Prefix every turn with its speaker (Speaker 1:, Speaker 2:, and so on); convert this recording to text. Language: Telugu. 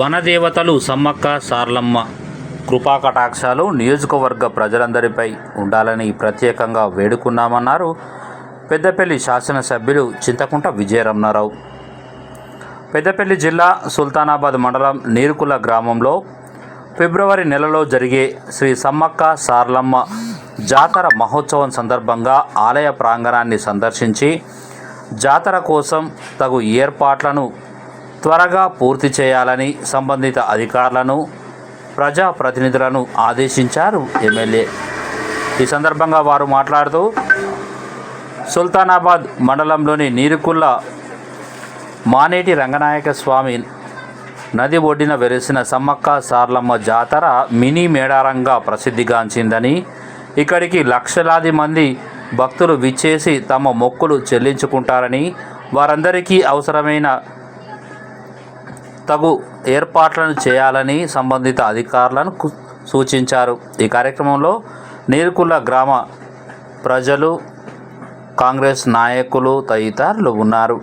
Speaker 1: వనదేవతలు సమ్మక్క సార్లమ్మ కృపాకటాక్షాలు నియోజకవర్గ ప్రజలందరిపై ఉండాలని ప్రత్యేకంగా వేడుకున్నామన్నారు పెద్దపల్లి శాసనసభ్యులు చింతకుంట విజయరమణారావు. పెద్దపల్లి జిల్లా సుల్తానాబాద్ మండలం నీరుకుల గ్రామంలో ఫిబ్రవరి నెలలో జరిగే శ్రీ సమ్మక్క సార్లమ్మ జాతర మహోత్సవం సందర్భంగా ఆలయ ప్రాంగణాన్ని సందర్శించి జాతర కోసం తగు ఏర్పాట్లను త్వరగా పూర్తి చేయాలని సంబంధిత అధికారులను ప్రజాప్రతినిధులను ఆదేశించారు ఎమ్మెల్యే. ఈ సందర్భంగా వారు మాట్లాడుతూ సుల్తానాబాద్ మండలంలోని నీరుకుల్ల మానేటి రంగనాయక స్వామి నది ఒడ్డిన వెలిసిన సమ్మక్క సార్లమ్మ జాతర మినీ మేడారంగా ప్రసిద్ధిగాంచిందని ఇక్కడికి లక్షలాది మంది భక్తులు విచ్చేసి తమ మొక్కులు చెల్లించుకుంటారని వారందరికీ అవసరమైన తగు ఏర్పాట్లను చేయాలని సంబంధిత అధికారులను సూచించారు. ఈ కార్యక్రమంలో నీరుకుల్ల గ్రామ ప్రజలు కాంగ్రెస్ నాయకులు తదితరులు ఉన్నారు.